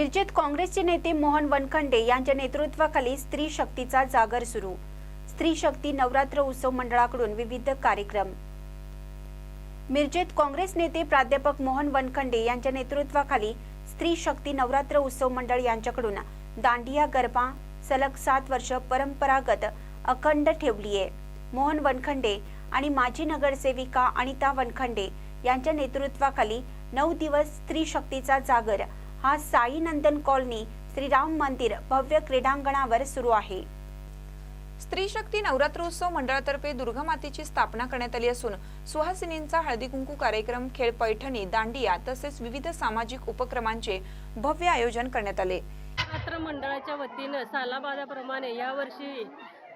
मिरजेत काँग्रेसचे नेते मोहन वनखंडे यांच्या नेतृत्वाखाली स्त्री शक्तीचा जागर सुरू. स्त्री शक्ती नवरात्र उत्सव मंडळाकडून विविध कार्यक्रम. मिरजेत काँग्रेस नेते प्राध्यापक मोहन वनखंडे यांच्या नेतृत्वाखाली स्त्री शक्ती नवरात्र उत्सव मंडळ यांच्याकडून दांडिया गरबा सलग सात वर्ष परंपरागत अखंड ठेवली आहे. मोहन वनखंडे आणि माजी नगरसेविका अनिता वनखंडे यांच्या नेतृत्वाखाली नऊ दिवस स्त्री शक्तीचा जागर हा साई नंदन कॉलनी श्रीराम मंदिर भव्य क्रीडांगणावर सुरू आहे. स्त्री शक्ती नवरात्रोत्सव मंडळातर्फे दुर्गा मातेची स्थापना करण्यात आली असून सुहासिनींचा हळदी कुंकू कार्यक्रम खेळ पैठणी दांडिया तसेच विविध सामाजिक उपक्रमांचे भव्य आयोजन करण्यात आले. नवरात्र मंडळाच्या वतीनं सालाबादाप्रमाणे यावर्षी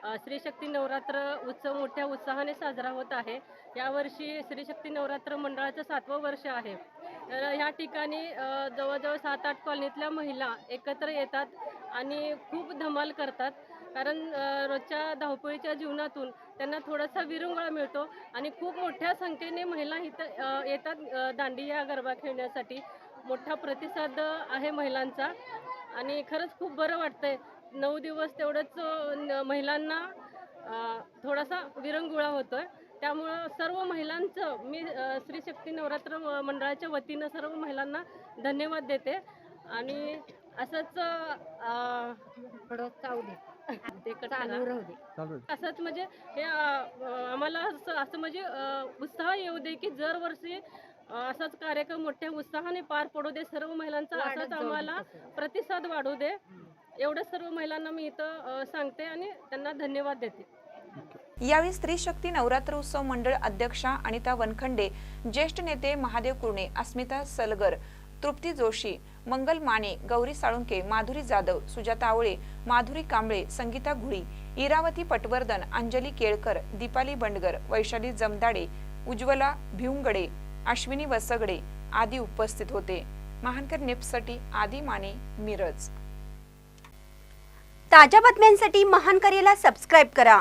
अ, स्त्रीशक्ती नवरात्र उत्सव मोठ्या उत्साहाने साजरा होत आहे. यावर्षी स्त्रीशक्ती नवरात्र मंडळाचं सातवं वर्ष आहे. तर ह्या ठिकाणी जवळजवळ सात आठ कॉलनीतल्या महिला एकत्र येतात आणि खूप धमाल करतात. कारण रोजच्या धावपळीच्या जीवनातून त्यांना थोडासा विरंगुळा मिळतो आणि खूप मोठ्या संख्येने महिला इथं येतात दांडी या गरबा खेळण्यासाठी. मोठा प्रतिसाद आहे महिलांचा आणि खरंच खूप बरं वाटतंय. नऊ दिवस तेवढंच महिलांना थोडासा विरंगुळा होतोय. त्यामुळं सर्व महिलांचं मी अ, स्त्री शक्ती नवरात्र मंडळाच्या वतीनं सर्व महिलांना धन्यवाद देते. आणि असंच असंच म्हणजे हे आम्हाला असं असं म्हणजे उत्साह येऊ दे की दरवर्षी अ, असाच कार्यक्रम मोठ्या उत्साहाने पार पडू दे. सर्व महिलांचा असाच आम्हाला तसं. प्रतिसाद वाढू दे. एवढं सर्व महिलांना मी इथं सांगते आणि त्यांना धन्यवाद देते. यावेळी स्त्री शक्ती नवरात्र उत्सव मंडळ अध्यक्षा अनिता वनखंडे ज्येष्ठ नेते महादेव कुर्णे अस्मिता सलगर तृप्ती जोशी मंगल माने गौरी साळुंके माधुरी जाधव सुजाता आवळे माधुरी कांबळे संगीता घुळी इरावती पटवर्धन अंजली केळकर दीपाली बंडगर वैशाली जमदाडे उज्ज्वला भिवंगडे अश्विनी वसगडे आदी उपस्थित होते. महानकर नेपसाठी आदी माने मिरज. ताज्या बातम्यांसाठी महानकरेला सबस्क्राईब करा.